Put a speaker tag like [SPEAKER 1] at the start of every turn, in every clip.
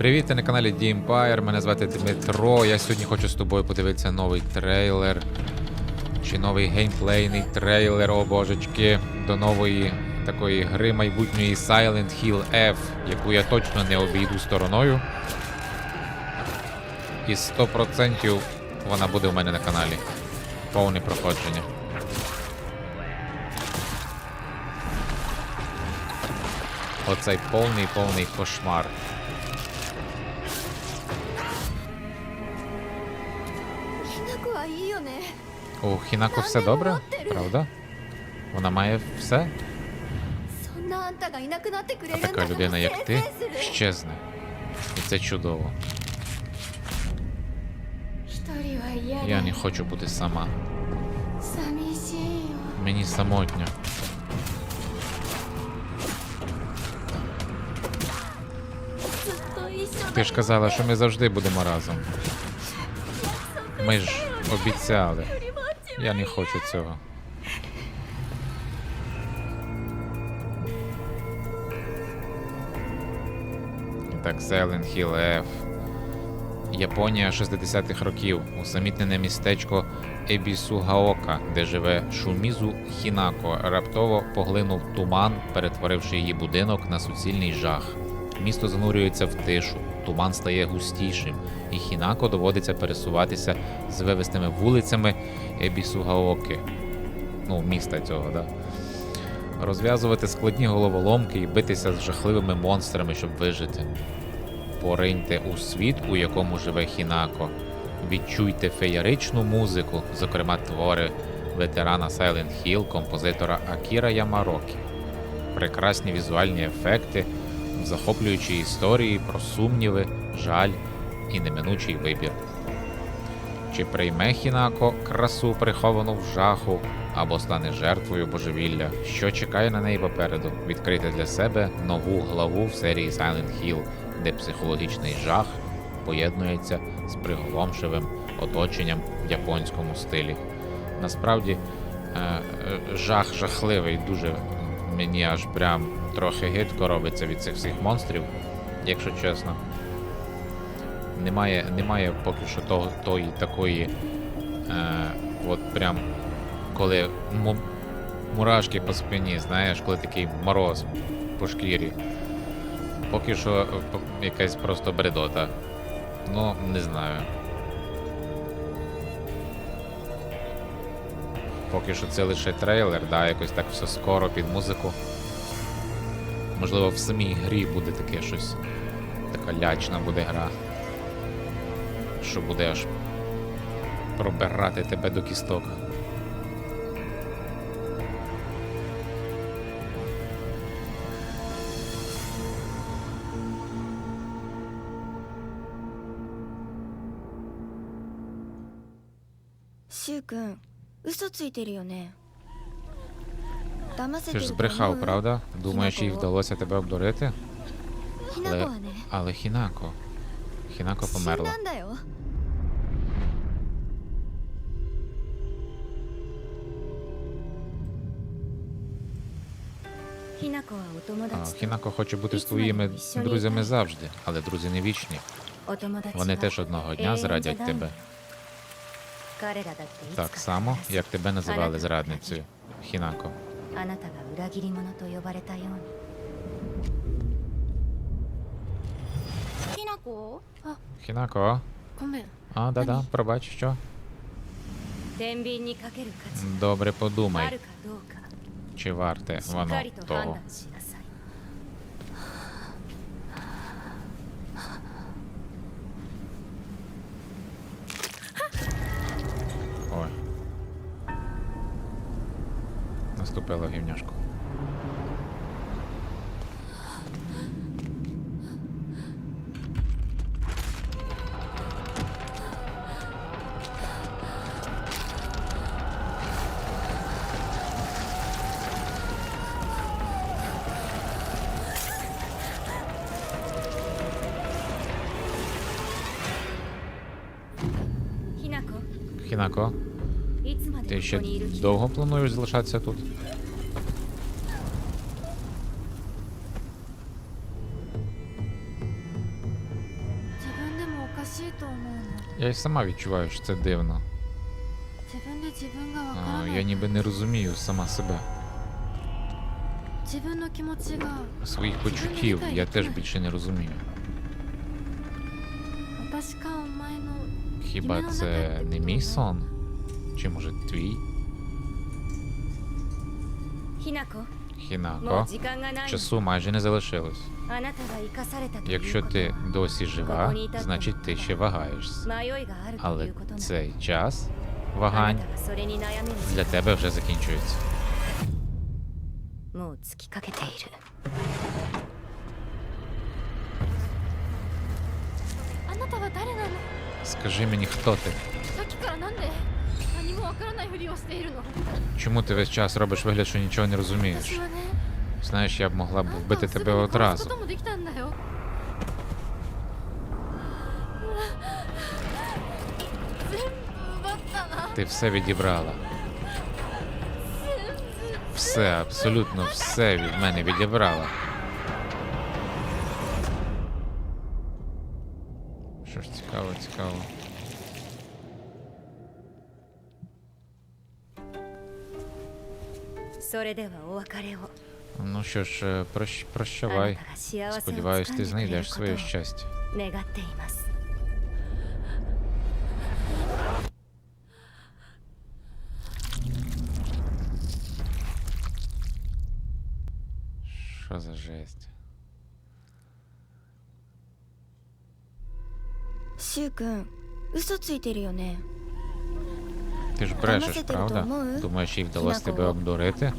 [SPEAKER 1] Привіт, ти на каналі The Empire. Мене звати Дмитро. Я сьогодні хочу з тобою подивитися новий трейлер. Чи новий геймплейний трейлер, о божечки, до нової такої гри майбутньої Silent Hill F, яку я точно не обійду стороною. І 100% вона буде у мене на каналі. Повне проходження. Оцей повний повний кошмар. У Хінако все добре, правда? Вона має все. А така людина, як ти, щезне. І це чудово. Я не хочу бути сама. Мені самотньо. Ти ж казала, що ми завжди будемо разом. Ми ж обіцяли. Я не хочу цього. Так, Silent Hill F. Японія 60-х років, усамітнене містечко Ебісугаока, де живе Шумізу Хінако, раптово поглинув туман, перетворивши її будинок на суцільний жах. Місто занурюється в тишу туман стає густішим, і Хінако доводиться пересуватися з вивистими вулицями Ебісугаоки. Ну, міста цього, да. Розв'язувати складні головоломки і битися з жахливими монстрами, щоб вижити. Пориньте у світ, у якому живе Хінако. Відчуйте феєричну музику, зокрема твори ветерана Silent Hill, композитора Акіра Ямарокі. Прекрасні візуальні ефекти, захоплюючі історії про сумніви, жаль і неминучий вибір. Чи прийме Хінако красу, приховану в жаху, або стане жертвою божевілля, що чекає на неї попереду, відкрити для себе нову главу в серії Silent Hill, де психологічний жах поєднується з приголомшивим оточенням в японському стилі. Насправді, е, е, жах жахливий, дуже мені аж прям трохи гидко робиться від цих всіх монстрів, якщо чесно. Немає, немає поки що того, тої такої, е, от прям коли му- мурашки по спині, знаєш, коли такий мороз по шкірі. Поки що е, якась просто бредота. Ну, не знаю. Поки що це лише трейлер, да, якось так все скоро під музику. Можливо, в самій грі буде таке щось. Така лячна буде гра. Що буде аж пробирати тебе до кісток.
[SPEAKER 2] Сюкун. 嘘ついてるよね騙せ
[SPEAKER 1] Ти
[SPEAKER 2] て
[SPEAKER 1] ж
[SPEAKER 2] ると思
[SPEAKER 1] збрехав,
[SPEAKER 2] う
[SPEAKER 1] правда? Думаєш, їй
[SPEAKER 2] Хінако.
[SPEAKER 1] вдалося тебе обдурити?
[SPEAKER 2] ひな子はね
[SPEAKER 1] Але Хінако. Хінако
[SPEAKER 2] 死ん
[SPEAKER 1] померла.
[SPEAKER 2] だんだよひな子はお友
[SPEAKER 1] А,
[SPEAKER 2] 達と
[SPEAKER 1] Хінако хоче бути з
[SPEAKER 2] І цьому
[SPEAKER 1] твоїми
[SPEAKER 2] що
[SPEAKER 1] друзями
[SPEAKER 2] літа.
[SPEAKER 1] завжди, але друзі не вічні.
[SPEAKER 2] お友達
[SPEAKER 1] Вони
[SPEAKER 2] は
[SPEAKER 1] теж одного дня
[SPEAKER 2] Е,
[SPEAKER 1] зрадять
[SPEAKER 2] задам.
[SPEAKER 1] тебе. Так само, як тебе називали зрадницею, Хінако. Хінако. А, да-да, пробач, що? Добре подумай. Чи варте воно того? наступила гівняшку. Хінако, ти ще довго плануєш залишатися тут? й сама відчуваю, що це дивно. А, Я ніби не розумію сама себе. Своїх почуттів я теж більше не розумію. Хіба це не мій сон? Чи може твій? Хінако. Часу майже не залишилось. Якщо ти досі жива, значить ти ще вагаєшся. Але цей час вагань для тебе вже закінчується. Скажи мені, хто ти? Чому ти весь час робиш вигляд, що нічого не розумієш? Знаєш, я б могла б вбити тебе одразу. Ти все відібрала. Все, абсолютно все від мене відібрала. Що ж цікаво, цікаво.
[SPEAKER 3] Соредева, о.
[SPEAKER 1] Ну що ж, е, прощ, прощавай. Сподіваюсь, ти знайдеш своє щастя. Що за жесть?
[SPEAKER 4] Сюкун,
[SPEAKER 1] Ти ж брешеш, правда? Думаєш, їй вдалося тебе обдурити?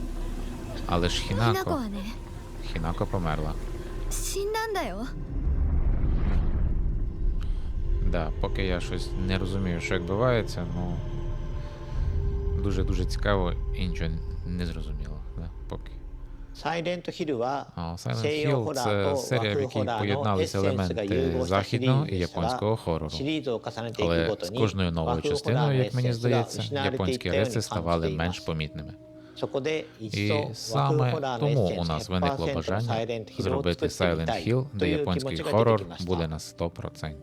[SPEAKER 1] Але ж Хінако. Хінако померла. Да, поки я щось не розумію, що відбувається, ну дуже-дуже цікаво і нічого не зрозуміло. Да, поки. Silent Hill це серія, в якій поєдналися елементи західного і японського хорору. Але з кожною новою частиною, як мені здається, японські риси ставали менш помітними. І саме тому у нас виникло бажання зробити Silent Hill, де японський хорор буде на 100%.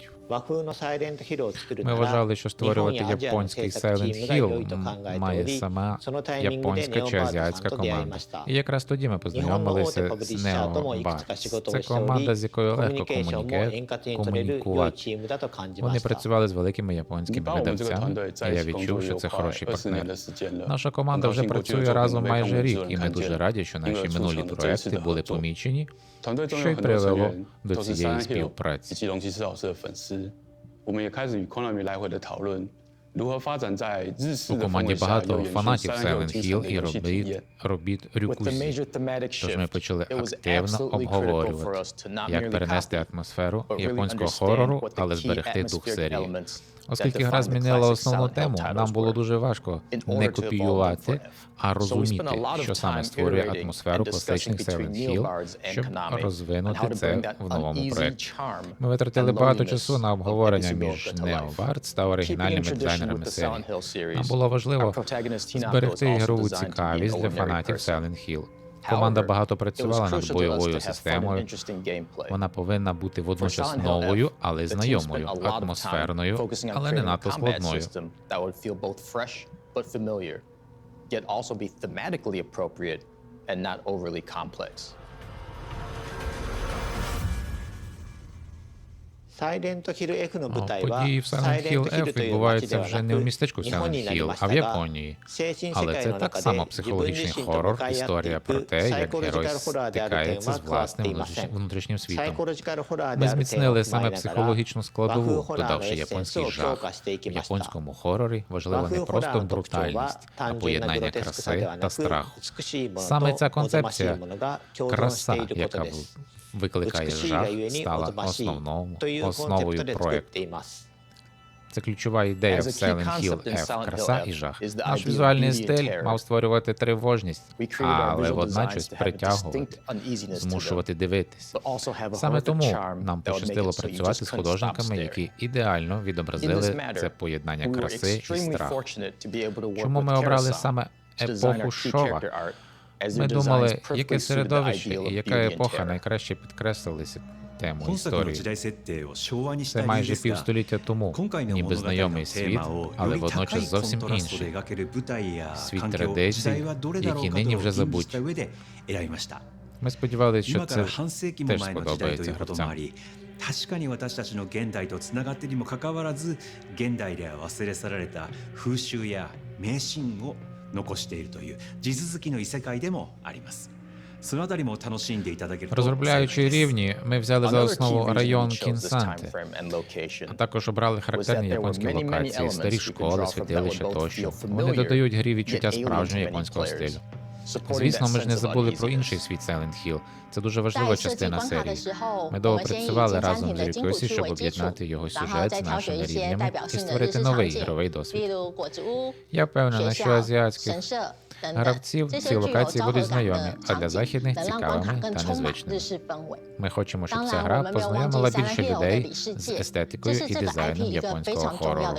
[SPEAKER 1] Ми вважали, що створювати японський Silent Hill має сама японська чи азіатська команда. І якраз тоді ми познайомилися з Neo Bards. Це команда, з якою легко комунікувати. Вони працювали з великими японськими видавцями, і я відчув, що це хороші партнери. Наша команда вже працює разом
[SPEAKER 5] разом
[SPEAKER 1] майже рік, і ми дуже раді, що наші минулі проекти були помічені, що й привело до цієї співпраці. У команді багато фанатів
[SPEAKER 5] Silent Hill
[SPEAKER 1] і робіт робіт
[SPEAKER 6] Рюкузі.
[SPEAKER 1] Тож ми почали активно обговорювати, як перенести атмосферу японського хорору, але зберегти дух серії. Оскільки гра змінила основну тему, нам було дуже важко не копіювати, а розуміти, що саме створює атмосферу класичних Silent Hill, щоб розвинути це в новому проєкті. Ми витратили багато часу на обговорення між Neo Bards та оригінальними
[SPEAKER 6] дизайнами
[SPEAKER 1] дизайнерами серії. Нам було важливо зберегти ігрову цікавість для фанатів Silent Hill. Команда багато працювала над бойовою системою. Вона повинна бути водночас новою, але знайомою, атмосферною, але не надто складною.
[SPEAKER 6] Yet also be thematically appropriate and not overly complex.
[SPEAKER 1] Події в Silent
[SPEAKER 7] хіл
[SPEAKER 1] F відбуваються вже не
[SPEAKER 7] в
[SPEAKER 1] містечку Silent
[SPEAKER 7] хіл,
[SPEAKER 1] а в Японії. Але це так само психологічний хорор, історія про те, як герой стикається з власним внутрішнім світом. Ми зміцнили саме психологічну складову, додавши японський жах. В японському хорорі важлива не просто брутальність, а поєднання краси та страху. Саме ця концепція краса, яка викликає жах, стала
[SPEAKER 7] основною,
[SPEAKER 1] основою проекту. Це ключова ідея в Silent Hill F – краса і жах. Наш візуальний стиль мав створювати тривожність, але водночас притягувати, змушувати
[SPEAKER 6] дивитися.
[SPEAKER 1] Саме тому нам пощастило працювати з художниками, які ідеально відобразили це поєднання краси і страху. Чому ми обрали саме епоху Шова? Ми думали, яке середовище і яка епоха найкраще підкреслили тему історії. Це майже півстоліття тому, ніби знайомий світ, але водночас зовсім інший. Світ традицій, які нині вже забуті. Ми сподівалися, що це теж сподобається гравцям.
[SPEAKER 8] 確かに私たちの現代とつながってにもかかわらず現代では忘れ去られた風習や迷信を残しているという地続きの異世界でもあります。
[SPEAKER 1] Розробляючи рівні, ми взяли за основу район Кінсанти, а також обрали характерні японські локації, старі школи, святилища тощо. Вони додають грі відчуття справжнього японського стилю. Звісно, ми ж не забули про інший світ Silent Hill. Це дуже важлива частина серії. Ми довго працювали разом з
[SPEAKER 2] Рюкосі,
[SPEAKER 1] щоб об'єднати його сюжет з нашими рівнями і створити новий ігровий досвід. Я впевнена, що азіатських гравців ці локації будуть знайомі, а для західних цікавими та незвичними. Ми хочемо, щоб ця гра познайомила більше людей з естетикою і дизайном японського хорору.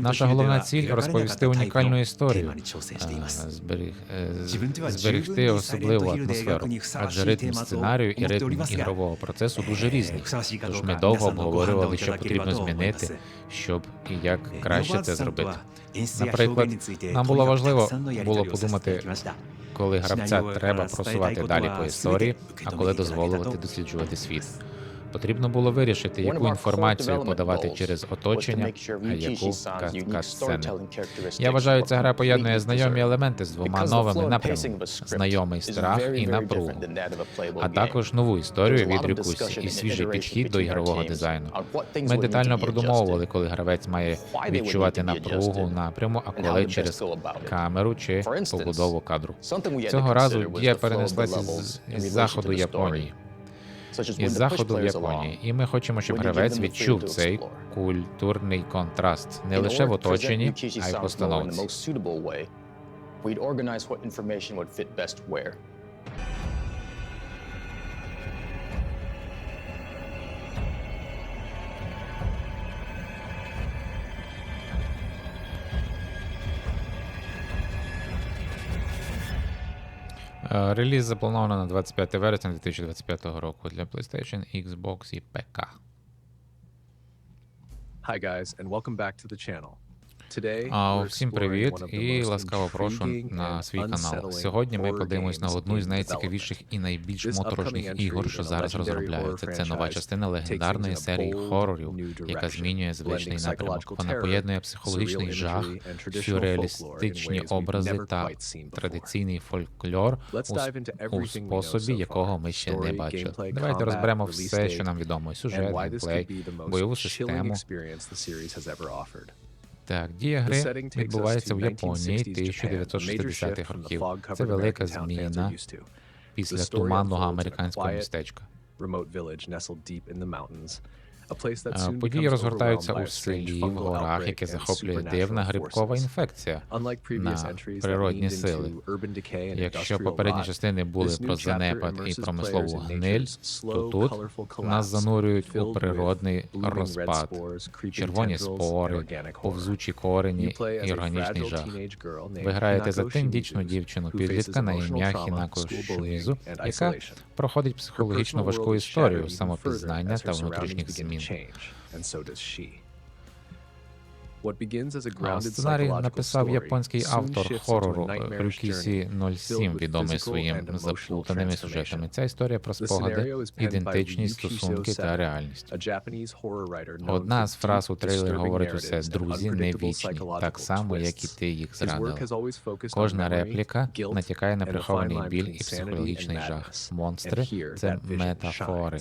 [SPEAKER 1] Наша головна ціль розповісти унікальну історію,
[SPEAKER 8] е, е,
[SPEAKER 1] зберіг, е, зберегти особливу атмосферу, адже ритм сценарію і ритм ігрового процесу дуже різні. Тож ми довго обговорювали, що потрібно змінити, щоб і як краще це зробити. Наприклад, нам було важливо було подумати. Коли гравця треба просувати далі по історії, а коли
[SPEAKER 8] дозволити
[SPEAKER 1] досліджувати світ. Потрібно було вирішити, яку інформацію подавати через оточення, а яку
[SPEAKER 6] казка сцени.
[SPEAKER 1] Я вважаю, ця гра поєднує знайомі елементи з двома новими напрямами: знайомий страх і напругу, а також нову історію від Рюкусі і свіжий підхід до ігрового дизайну. Ми детально продумовували, коли гравець має відчувати напругу напряму, а коли через камеру чи побудову кадру. Цього разу дія перенеслася з заходу Японії із заходу в Японії, і ми хочемо, щоб гравець відчув цей культурний контраст. Не лише в оточенні, а й в постановці. Реліз заплановано на 25 вересня 2025 року для PlayStation, Xbox і ПК.
[SPEAKER 9] Hi guys and welcome back to the channel.
[SPEAKER 1] А всім привіт і ласкаво прошу на свій канал. Сьогодні ми подивимось на одну
[SPEAKER 9] з
[SPEAKER 1] найцікавіших і найбільш моторошних ігор, що зараз розробляються. Це нова частина легендарної серії хорорів, яка змінює звичний напрямок. Вона поєднує психологічний жах, сюрреалістичні образи та традиційний фольклор у, у способі, якого ми ще не бачили. Давайте розберемо все, що нам відомо: сюжет, геймплей, бойову систему. Так, дія гри відбувається в Японії 1960-х років. Це велика зміна після туманного американського містечка. Події розгортаються у селі, в горах, яке захоплює дивна грибкова інфекція на природні сили. Якщо попередні частини були про занепад і промислову гниль, то тут нас занурюють у природний розпад, червоні спори, повзучі корені і органічний жах. Ви граєте за
[SPEAKER 9] тендічну
[SPEAKER 1] дівчину, підлітка на ім'я Хінако
[SPEAKER 9] Шуїзу,
[SPEAKER 1] яка проходить психологічно важку історію самопізнання та внутрішніх змін
[SPEAKER 9] змін.
[SPEAKER 1] Сценарій написав японський автор хорору
[SPEAKER 9] е,
[SPEAKER 1] Рюкісі 07, відомий своїм заплутаними сюжетами. Ця історія про спогади, ідентичність, стосунки та реальність. Одна з фраз у трейлері говорить усе друзі не вічні, так само як і ти їх зрадила. Кожна репліка натякає на прихований біль і психологічний жах. Монстри це метафори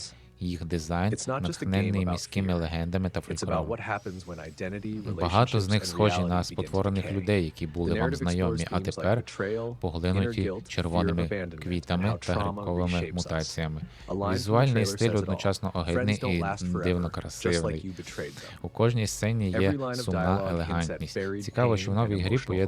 [SPEAKER 1] тепер
[SPEAKER 9] betrayal, inner
[SPEAKER 1] поглинуті
[SPEAKER 9] guilt, fear of
[SPEAKER 1] червоними
[SPEAKER 9] abandonment, and
[SPEAKER 1] квітами
[SPEAKER 9] how
[SPEAKER 1] та
[SPEAKER 9] trauma
[SPEAKER 1] грибковими
[SPEAKER 9] reshapes us.
[SPEAKER 1] мутаціями.
[SPEAKER 9] A line from the
[SPEAKER 1] Візуальний
[SPEAKER 9] trailer
[SPEAKER 1] стиль
[SPEAKER 9] says it all.
[SPEAKER 1] одночасно огидний і дивно красивий. У кожній сцені є сумна елегантність. Цікаво, що в новій грі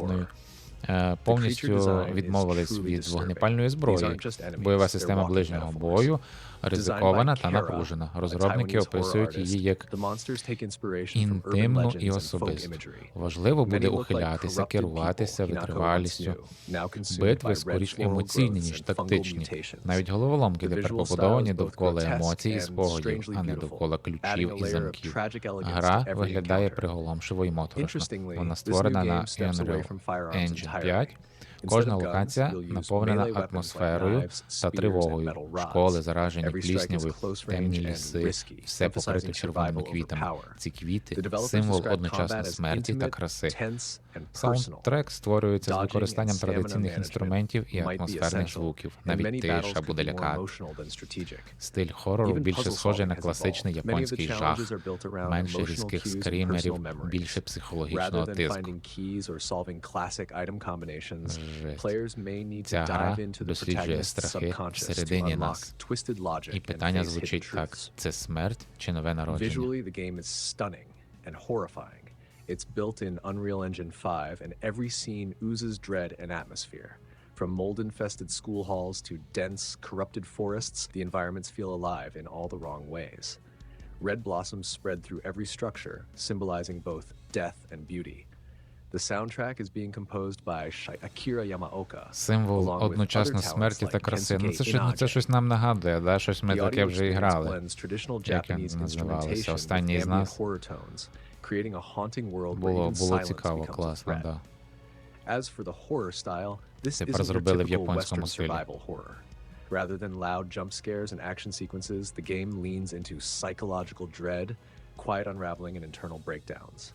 [SPEAKER 1] е, повністю відмовились від вогнепальної зброї. Бойова система ближнього бою ризикована та напружена. Розробники описують її як інтимну і особисту. Важливо буде ухилятися, керуватися витривалістю. Битви скоріш емоційні, ніж тактичні. Навіть головоломки тепер побудовані довкола емоцій і спогадів, а не довкола ключів і замків. Гра виглядає приголомшиво і моторошно. Вона створена на Unreal Engine
[SPEAKER 9] entirely.
[SPEAKER 1] 5. Кожна локація наповнена атмосферою та тривогою. Школи заражені пліснявою, темні ліси, все
[SPEAKER 9] emphasizing
[SPEAKER 1] червоними квітами. Ці квіти символ одночасно смерті та краси. Саундтрек створюється з використанням традиційних інструментів і атмосферних звуків. Навіть тиша буде лякати. Стиль хорору більше схожий на класичний японський жах, менше різких скримерів, більше психологічного тиску.
[SPEAKER 9] finding keys or solving classic item combinations,
[SPEAKER 1] Жесть.
[SPEAKER 9] players may need to
[SPEAKER 1] Ця гра
[SPEAKER 9] dive into the
[SPEAKER 1] досліджує
[SPEAKER 9] protagonist's
[SPEAKER 1] страхи
[SPEAKER 9] subconscious to
[SPEAKER 1] всередині
[SPEAKER 9] unlock
[SPEAKER 1] нас.
[SPEAKER 9] twisted logic
[SPEAKER 1] І
[SPEAKER 9] and
[SPEAKER 1] питання
[SPEAKER 9] face
[SPEAKER 1] звучить
[SPEAKER 9] hidden
[SPEAKER 1] так:
[SPEAKER 9] truths.
[SPEAKER 1] це смерть чи нове народження?
[SPEAKER 9] Visually, the game is stunning and horrifying. It's built in Unreal Engine 5, and every scene oozes dread and atmosphere. From mold infested school halls to dense, corrupted forests, the environments feel alive in all the wrong ways. Red blossoms spread through every structure, symbolizing both death and beauty. The soundtrack is being composed by Akira Yamaoka.
[SPEAKER 1] Символ
[SPEAKER 9] along with
[SPEAKER 1] одночасно смерті та краси. Ну це щось, ну, це щось нам нагадує, да? щось ми таке вже і грали. Як називалося? Останній з нас?
[SPEAKER 9] creating a haunting world
[SPEAKER 1] Було, було цікаво, класно, да.
[SPEAKER 9] As for the horror style, this
[SPEAKER 1] зробили в
[SPEAKER 9] typical Western survival horror. Rather than loud jump scares and action sequences, the game leans into psychological dread, quiet unraveling, and internal breakdowns.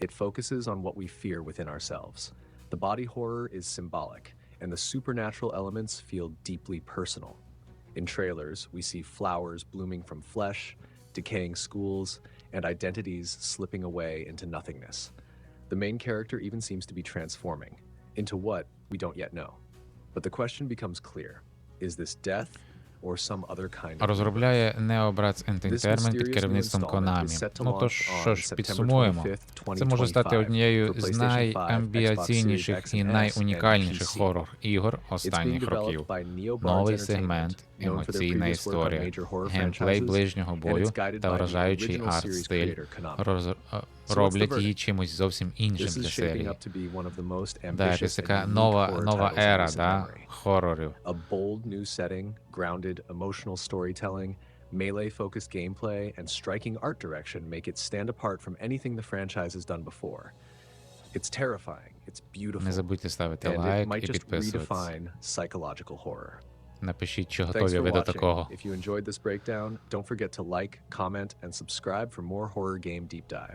[SPEAKER 9] It focuses on what we fear within ourselves. The body horror is symbolic, and the supernatural elements feel deeply personal. In trailers, we see flowers blooming from flesh, decaying schools, and identities slipping away into nothingness. The main character even seems to be transforming into what we don't yet know. But the question becomes clear is this death
[SPEAKER 1] Розробляє Neobrats Entertainment під керівництвом Konami. Ну то
[SPEAKER 9] launch
[SPEAKER 1] що ж, підсумуємо.
[SPEAKER 9] 25th,
[SPEAKER 1] Це може стати
[SPEAKER 9] 2025
[SPEAKER 1] однією з
[SPEAKER 9] PlayStation 5,
[SPEAKER 1] найамбіаційніших і найунікальніших
[SPEAKER 9] It's being
[SPEAKER 1] останніх років. Новий сегмент, емоційна історія, геймплей ближнього бою та вражаючий арт-стиль роз... е, роблять її чимось зовсім іншим для серії. Да, якась така нова, нова ера, да, хорорів.
[SPEAKER 9] A bold new setting, grounded emotional storytelling, melee focused gameplay, and striking art direction make it stand apart from anything the franchise has done before. It's terrifying, it's beautiful,
[SPEAKER 1] Не забудьте ставити лайк і
[SPEAKER 9] just
[SPEAKER 1] підписуватись.
[SPEAKER 9] redefine psychological horror.
[SPEAKER 1] Напишіть, чи
[SPEAKER 9] Thanks
[SPEAKER 1] готові
[SPEAKER 9] for
[SPEAKER 1] ви до
[SPEAKER 9] watching.
[SPEAKER 1] такого.
[SPEAKER 9] If you enjoyed this breakdown, don't forget to like, comment, and subscribe for more horror game deep dives.